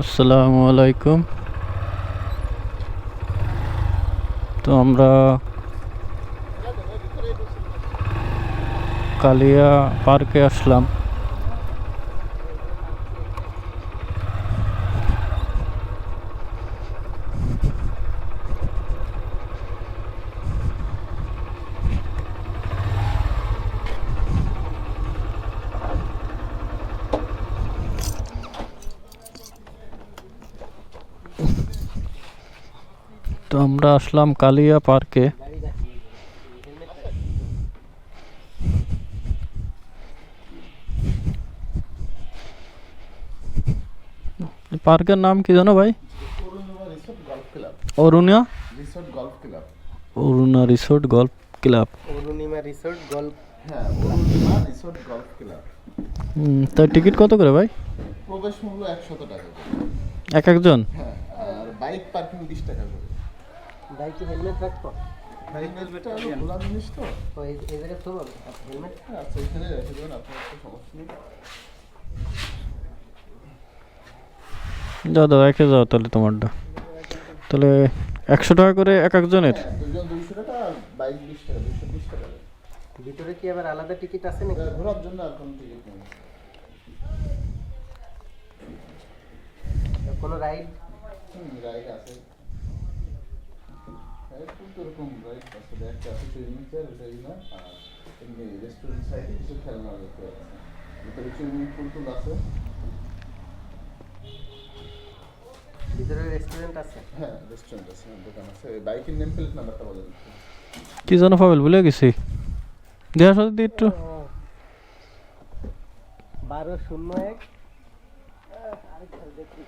আসসালামু আলাইকুম। তো আমরা কালিয়া পার্কে আসলাম। তো আমরা আসলাম কালিয়া পার্কে। পার্কের নাম কি জানো ভাই? Arunima resort golf club Aruniya resort Aruna resort golf club. Arunima resort golf. হ্যাঁ অরুণিমা রিসোর্ট গল্ফ ক্লাব। তার টিকিট কত করে ভাই? প্রবেশ মূল্য একশত টাকা এক একজন? হ্যাঁ আর বাইক পার্কিং বিশ টাকা করে। বাইকে হেলমেট রাখব হেলমেটটা হলো খোলা জিনিস তো। তো এই জায়গায় শোনো হেলমেট হ্যাঁ আচ্ছা এখানে রেখে দেবেন আপনার কোনো সমস্যা নেই। যাও দাও একে যাও তাহলে তোমারটা। তাহলে একশো টাকা করে এক একজনের? হ্যাঁ দুজন দুইশো টাকা আর বাইক বিশ টাকা দুশো বিশ টাকা। করে। ভিতরে কি আবার আলাদা টিকিট আছে নাকি? ঘোরার জন্য আর কোনো টিকিট নেই। কোনো রাইড হুম রাইড আছে। রেস্টুরেন্ট ভিতরে আছে ভিতরে রেস্টুরেন্ট আছে হ্যাঁ দোকান আছে বলেন কি জানো পাবেল, ভুলে গেছি। দেওয়ার সাথে একটু। বারো শূন্য এক দেখি।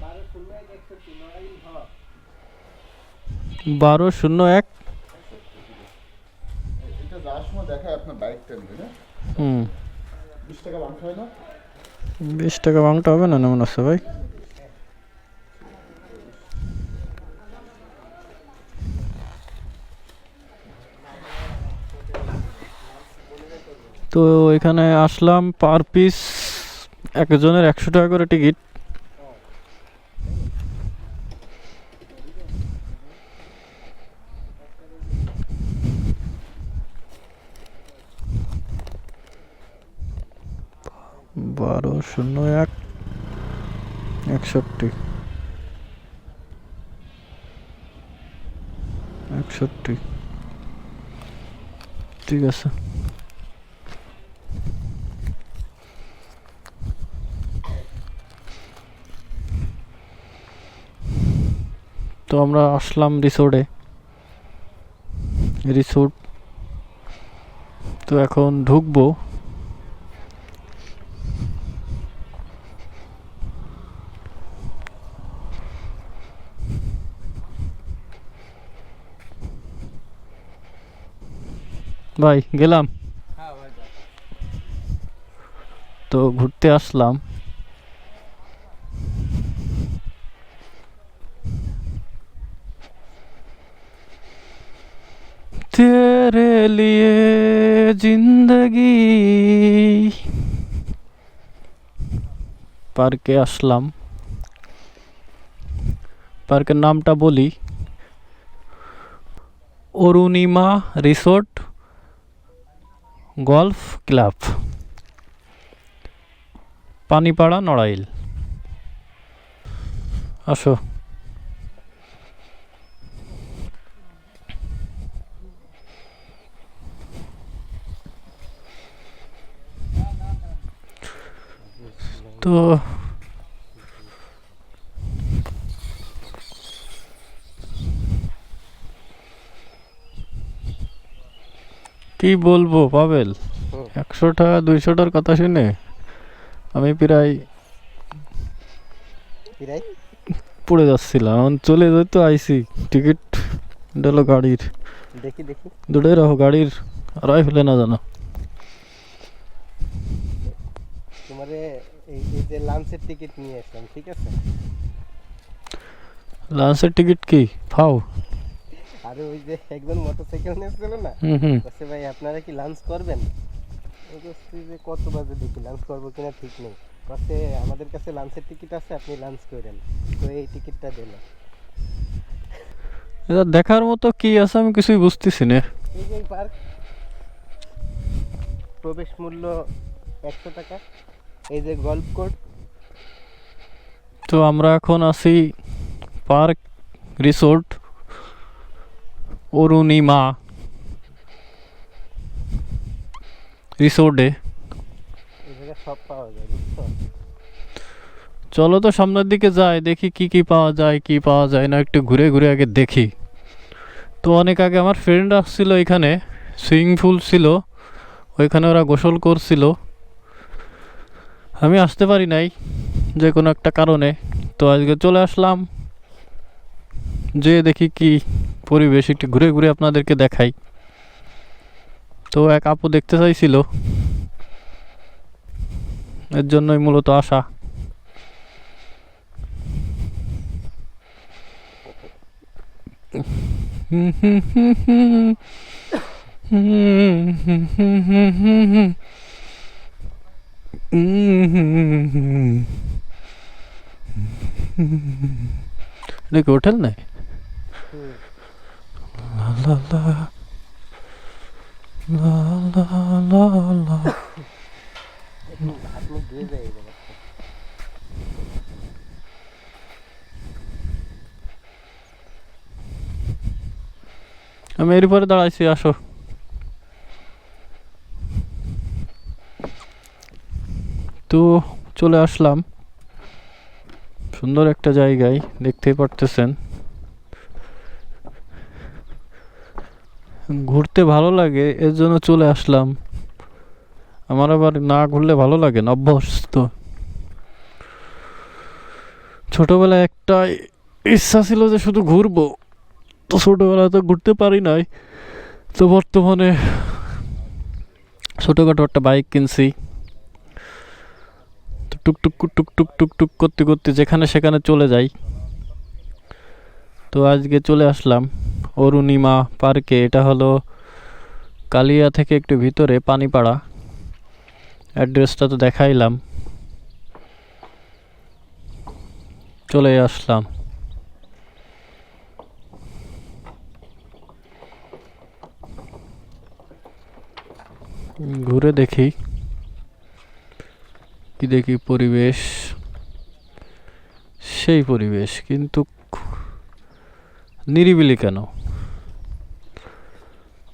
বারো শূন্য এক নড়াইল হ। বারো শূন্য এক। না হুম। বিশ টাকা হয় বাংটা হবে না মনে আছে ভাই। তো এখানে আসলাম পার পিস একজনের একশো টাকা করে টিকিট বারো, শূন্য এক, একষট্টি। একষট্টি। ঠিক আছে। তো আমরা আসলাম রিসোর্টে রিসোর্ট তো এখন ঢুকবো। ভাই গেলাম তো ঘুরতে আসলাম তেরে লিয়ে জিন্দগি পার্কে আসলাম পার্কের নামটা বলি Arunima resort golf club. Panipara Narail. আসো। তো কি বলব পাবেল? হুম। একশো টাকা দুইশোটার কথা শুনে আমি প্রায় পড়ে যাচ্ছিলাম। চলে যেত আইসি। টিকিট দিল গাড়ির। দেখি দেখি। দুটোই রাখো গাড়ির রাই ফেলে না জানো। তোমারে এই এই যে লাঞ্চের টিকিট নিয়ে আসলাম ঠিক আছে? লাঞ্চের টিকিট কি? ফাও আর ওই যে একজন মোটরসাইকেল নিয়েছিল না? বলছে ভাই আপনারা কি লাঞ্চ করবেন? যে কত বাজে দেখি লাঞ্চ করব কিনা ঠিক নেই। কাছে আমাদের কাছে লাঞ্চের টিকিট আছে আপনি লাঞ্চ করেন। তো এই টিকিটটা দিল। এটা দেখার মতো কি আছে আমি কিছুই বুঝতেছি না। এই যে পার্ক প্রবেশ মূল্য একশো টাকা। এই যে গল্ফ কোর্ট তো আমরা এখন আছি পার্ক রিসোর্ট অরুণিমা। রিসোর্টে। চলো তো সামনের দিকে যাই দেখি কি কি পাওয়া যায় কি পাওয়া যায় না একটু ঘুরে ঘুরে আগে দেখি। তো অনেক আগে আমার ফ্রেন্ড আসছিল এখানে সুইমিং পুল ছিল ওইখানে ওরা গোসল করছিল। আমি আসতে পারি নাই যে কোনো একটা কারণে। তো আজকে চলে আসলাম যে দেখি কি পরিবেশ, একটু ঘুরে ঘুরে আপনাদেরকে দেখাই। তো এক আপু দেখতে চাইছিল। এর জন্যই মূলত আসা। এটা কি হোটেল নাই? লা আপনি দিয়ে যায় এই জায়গাটা আমি এর পরে দাঁড়াইছি, আসো। তো চলে আসলাম। সুন্দর একটা জায়গায়, দেখতেই পারতেছেন। ঘুরতে ভালো লাগে, এর জন্য চলে আসলাম। আমার আবার না ঘুরলে ভালো লাগে না, অভ্যস্ত। ছোটবেলায় একটা ইচ্ছা ছিল যে শুধু ঘুরবো, তো ছোটোবেলায় তো ঘুরতে পারি নাই। তো বর্তমানে ছোটোখাটো একটা বাইক কিনছি। তো টুকটুক টুক টুক টুক টুক করতে করতে যেখানে সেখানে চলে যাই। তো আজকে চলে আসলাম। অরুণিমা পার্কে, এটা হলো কালিয়া থেকে একটু ভিতরে, পানিপাড়া। অ্যাড্রেসটা তো দেখাইলাম। চলে আসলাম। ঘুরে দেখি কি দেখি পরিবেশ। সেই পরিবেশ, কিন্তু নিরিবিলি কেন?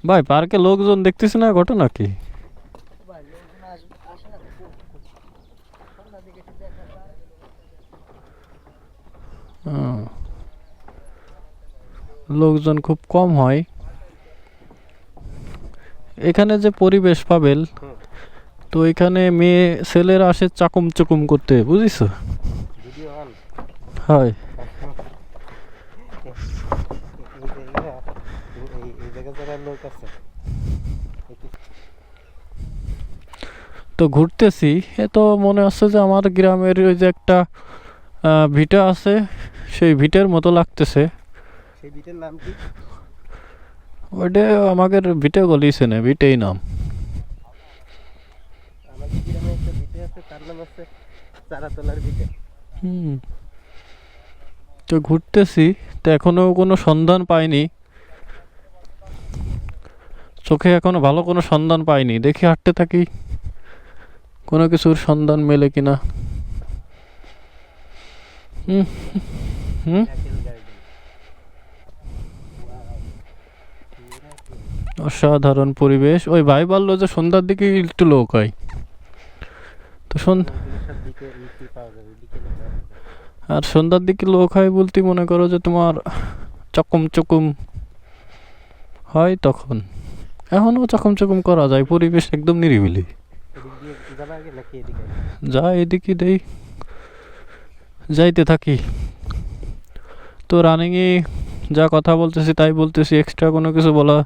ভাই পার্কে লোকজন দেখতেছি না ঘটনা কি? লোকজন খুব কম হয়। এখানে যে পরিবেশ পাবেল তো এখানে মেয়ে ছেলেরা আসে চাকুম চুকুম করতে বুঝিস? হয় এই জায়গা এই এই লোক আছে তো ঘুরতেছি এ তো মনে হচ্ছে যে আমার গ্রামের ওই যে একটা ভিটা আছে সেই ভিটের মতো লাগতেছে। সেই বিটের নাম কি? ওইটা আমাদের ভিটে গলিছে না ভিটেই নাম। আমাদের গ্রামে একটা বিটে আছে তার নাম আছে চারাতলার বিটে হুম। তো ঘুরতেছি তো এখনও কোনো সন্ধান পাইনি। চোখে এখনও ভালো কোনো সন্ধান পাইনি। দেখি হাঁটতে থাকি। কোনো কিছুর সন্ধান মেলে কিনা। হুম হুম। অসাধারণ পরিবেশ। ওই ভাই বলল যে সন্ধ্যার দিকে একটু লোক হয়। তো আর সন্ধ্যার দিকে লোক হয় বলতে মনে করো যে তোমার চকম চকুম হয় তখন। এখনও চকম চকম করা যায়, পরিবেশ একদম নিরিবিলি। যা এদিকে দেই, যাইতে থাকি। তো রানিংয়ে যা কথা বলতেছি তাই বলতেছি এক্সট্রা কোনো কিছু বলা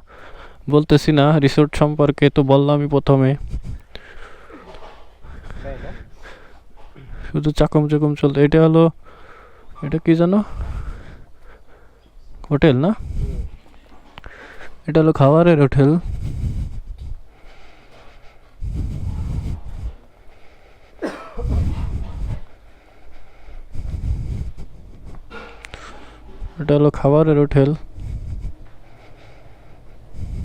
বলতেছি না। রিসোর্ট সম্পর্কে তো বললামই প্রথমে। শুধু চাকম চকম চলতে এটা হলো এটা কি জানো? হোটেল না। এটা হলো খাবারের হোটেল। এটা হলো খাবারের হোটেল।